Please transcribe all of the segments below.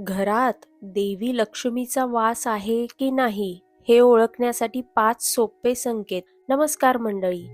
घरात देवी लक्ष्मीचा वास आहे की नाही हे ओळखण्यासाठी पाच सोपे संकेत. नमस्कार मंडळी.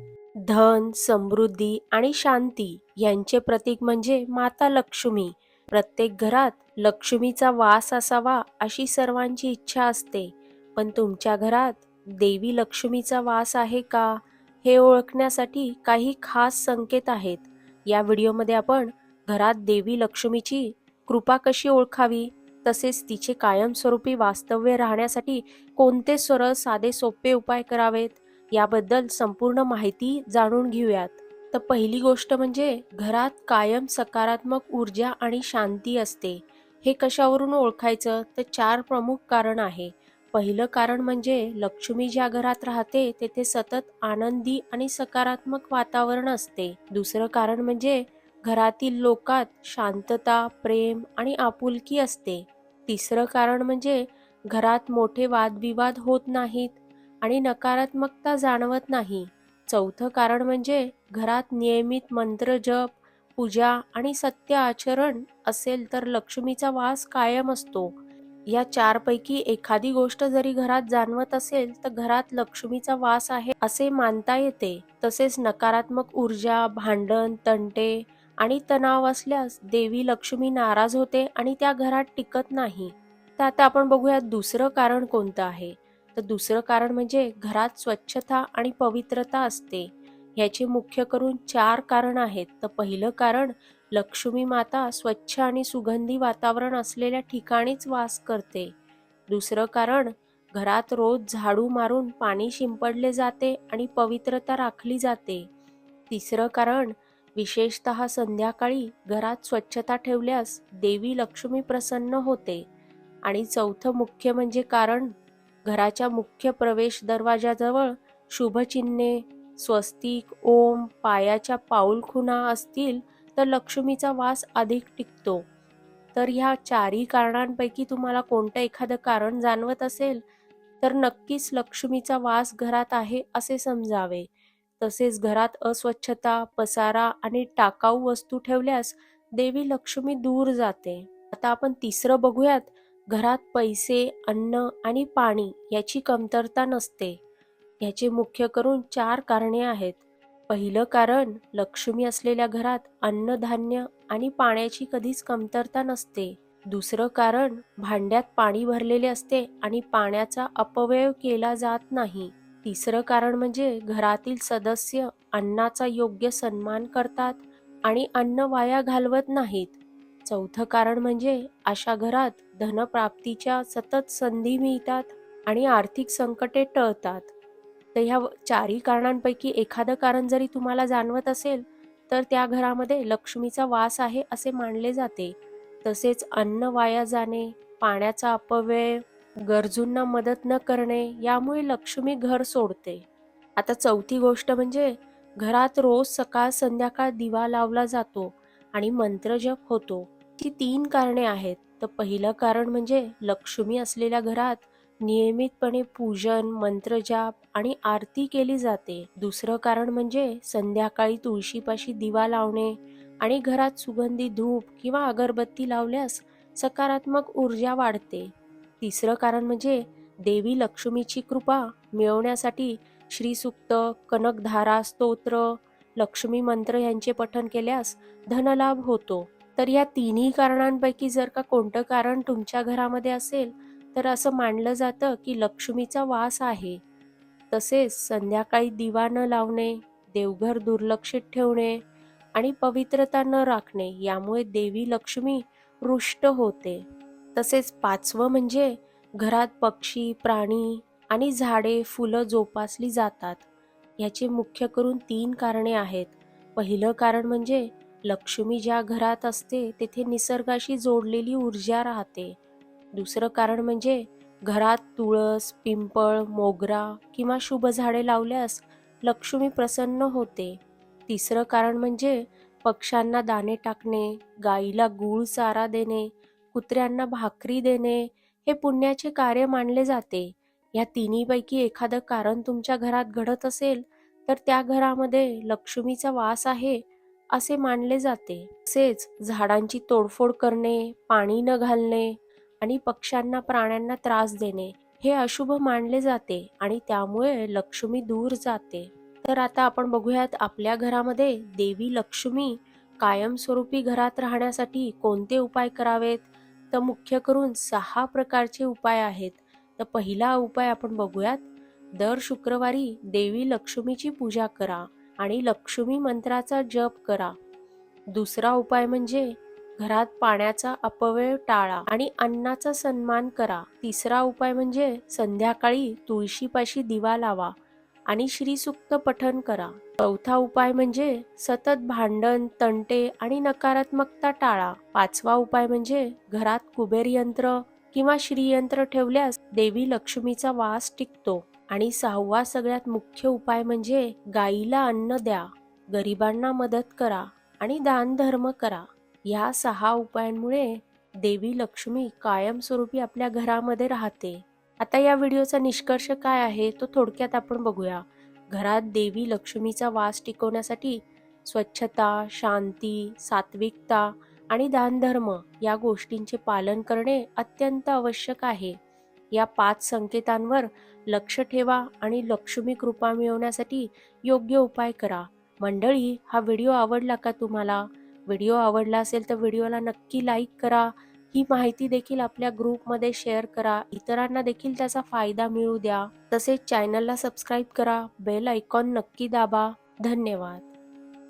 धन समृद्धी आणि शांती यांचे प्रतीक म्हणजे माता लक्ष्मी. प्रत्येक घरात लक्ष्मीचा वास असावा अशी सर्वांची इच्छा असते. पण तुमच्या घरात देवी लक्ष्मीचा वास आहे का? हे ओळखण्यासाठी काही खास संकेत आहेत. या व्हिडिओमध्ये आपण घरात देवी लक्ष्मीची कृपा कशी ओळखावी? तसेच तिचे कायमस्वरूपी वास्तव्य राहण्यासाठी कोणते सरळ साधे सोपे उपाय करावेत? याबद्दल संपूर्ण माहिती जाणून घेऊयात. तर पहिली गोष्ट म्हणजे घरात कायम सकारात्मक ऊर्जा आणि शांती असते. हे कशावरून ओळखायचं? तर चार प्रमुख कारण आहे. पहिलं कारण म्हणजे लक्ष्मी ज्या घरात राहते तेथे सतत आनंदी आणि सकारात्मक वातावरण असते. दुसरं कारण म्हणजे घरातील लोकात शांतता प्रेम आणि आपुलकी असते. तिसरं कारण म्हणजे घरात मोठे वादविवाद होत नाहीत आणि नकारात्मकता जाणवत नाही. चौथं कारण म्हणजे घरात नियमित मंत्र जप पूजा आणि सत्य आचरण असेल तर लक्ष्मीचा वास कायम असतो. या चारपैकी एखादी गोष्ट जरी घरात जाणवत असेल तर घरात लक्ष्मीचा वास आहे असे मानता येते. तसेच नकारात्मक ऊर्जा भांडण तंटे आणि तणाव असल्यास देवी लक्ष्मी नाराज होते आणि त्या घरात टिकत नाही. तर आता आपण बघूया दुसरं कारण कोणतं आहे? तर दुसरं कारण म्हणजे घरात स्वच्छता आणि पवित्रता असते. ह्याचे मुख्य करून चार कारण आहेत. तर पहिलं कारण लक्ष्मी माता स्वच्छ आणि सुगंधी वातावरण असलेल्या ठिकाणीच वास करते. दुसरं कारण घरात रोज झाडू मारून पाणी शिंपडले जाते आणि पवित्रता राखली जाते. तिसरं कारण विशेषतः संध्याकाळी घरात स्वच्छता ठेवल्यास देवी लक्ष्मी प्रसन्न होते. आणि चौथं मुख्य म्हणजे कारण घराच्या मुख्य प्रवेश दरवाजाजवळ शुभचिन्हे स्वस्तिक ओम पायाच्या पाऊलखुणा असतील तर लक्ष्मीचा वास अधिक टिकतो. तर ह्या चारही कारणांपैकी तुम्हाला कोणतं एखादं कारण जाणवत असेल तर नक्कीच लक्ष्मीचा वास घरात आहे असे समजावे. तसेच घरात अस्वच्छता पसारा आणि टाकाऊ वस्तू ठेवल्यास देवी लक्ष्मी दूर जाते. आता आपण तिसरं बघूयात घरात पैसे अन्न आणि पाणी याची कमतरता नसते. याचे मुख्य करून चार कारणे आहेत. पहिलं कारण लक्ष्मी असलेल्या घरात अन्नधान्य आणि पाण्याची कधीच कमतरता नसते. दुसरं कारण भांड्यात पाणी भरलेले असते आणि पाण्याचा अपव्यय केला जात नाही. तिसरं कारण म्हणजे घरातील सदस्य अन्नाचा योग्य सन्मान करतात आणि अन्न वाया घालवत नाहीत. चौथं कारण म्हणजे अशा घरात धनप्राप्तीच्या सतत संधी मिळतात आणि आर्थिक संकटे टळतात. तर ह्या चारही कारणांपैकी एखादं कारण जरी तुम्हाला जाणवत असेल तर त्या घरामध्ये लक्ष्मीचा वास आहे असे मानले जाते. तसेच अन्न वाया जाणे पाण्याचा अपव्यय गरजूंना मदत न करणे यामुळे लक्ष्मी घर सोडते. आता चौथी गोष्ट म्हणजे घरात रोज सकाळ संध्याकाळ दिवा लावला जातो आणि मंत्रजप होतो. ही तीन कारणे आहेत. तर पहिलं कारण म्हणजे लक्ष्मी असलेल्या घरात नियमितपणे पूजन मंत्रजाप आणि आरती केली जाते. दुसरं कारण म्हणजे संध्याकाळी तुळशीपाशी दिवा लावणे आणि घरात सुगंधी धूप किंवा अगरबत्ती लावल्यास सकारात्मक ऊर्जा वाढते. तिसरं कारण म्हणजे देवी लक्ष्मीची कृपा मिळवण्यासाठी श्रीसुक्त कनकधारा स्तोत्र लक्ष्मी मंत्र यांचे पठन केल्यास धनलाभ होतो. तर या तिन्ही कारणांपैकी जर का कोणतं कारण तुमच्या घरामध्ये असेल तर असं मानलं जातं की लक्ष्मीचा वास आहे. तसेच संध्याकाळी दिवा न लावणे देवघर दुर्लक्षित ठेवणे आणि पवित्रता न राखणे यामुळे देवी लक्ष्मी रुष्ट होते. तसेच पाचवं म्हणजे घरात पक्षी प्राणी आणि झाडे फुलं जोपासली जातात. याचे मुख्य करून तीन कारणे आहेत. पहिलं कारण म्हणजे लक्ष्मी ज्या घरात असते तेथे निसर्गाशी जोडलेली ऊर्जा राहते. दुसरं कारण म्हणजे घरात तुळस पिंपळ मोगरा किंवा शुभ झाडे लावल्यास लक्ष्मी प्रसन्न होते. तिसरं कारण म्हणजे पक्ष्यांना दाणे टाकणे गाईला गूळ चारा देणे कुत्र्यांना भाकरी देणे हे पुण्याचे कार्य मानले जाते. या तिन्हीपैकी एखादं कारण तुमच्या घरात घडत असेल तर त्या घरामध्ये लक्ष्मीचा वास आहे असे मानले जाते. तसेच झाडांची तोडफोड करणे पाणी न घालणे आणि पक्ष्यांना प्राण्यांना त्रास देणे हे अशुभ मानले जाते आणि त्यामुळे लक्ष्मी दूर जाते. तर आता आपण बघूयात आपल्या घरामध्ये देवी लक्ष्मी कायमस्वरूपी घरात राहण्यासाठी कोणते उपाय करावेत? तर मुख्य करून सहा प्रकारचे उपाय आहेत. तर पहिला उपाय आपण बघूयात. दर शुक्रवारी देवी लक्ष्मीची पूजा करा आणि लक्ष्मी मंत्राचा जप करा. दुसरा उपाय म्हणजे घरात पाण्याचा अपव्यय टाळा आणि अन्नाचा सन्मान करा. तिसरा उपाय म्हणजे संध्याकाळी तुळशीपाशी दिवा लावा. आणि श्रीसुक्त पठन करा. चौथा उपाय म्हणजे सतत भांडण तंटे आणि नकारात्मकता टाळा. पाचवा उपाय म्हणजे घरात कुबेर यंत्र किंवा श्रीयंत्र ठेवल्यास देवी लक्ष्मीचा वास टिकतो. आणि सहावा सगळ्यात मुख्य उपाय म्हणजे गाईला अन्न द्या. गरिबांना मदत करा आणि दानधर्म करा. या सहा उपायांमुळे देवी लक्ष्मी कायमस्वरूपी आपल्या घरामध्ये राहते. आता या व्हिडिओचा निष्कर्ष काय आहे तो थोडक्यात आपण बघूया. घरात देवी लक्ष्मीचा वास टिकवण्यासाठी स्वच्छता शांती सात्विकता आणि दानधर्म या गोष्टींचे पालन करणे अत्यंत आवश्यक आहे. या पाच संकेतांवर लक्ष ठेवा आणि लक्ष्मी कृपा मिळवण्यासाठी योग्य उपाय करा. मंडळी हा व्हिडिओ आवडला का तुम्हाला? व्हिडिओ आवडला असेल तर व्हिडिओला नक्की लाईक करा. ही माहिती देखील आपल्या ग्रुपमध्ये शेअर करा. इतरांना देखील त्याचा फायदा मिळू द्या. तसेच चॅनलला सबस्क्राईब करा. बेल आयकॉन नक्की दाबा. धन्यवाद.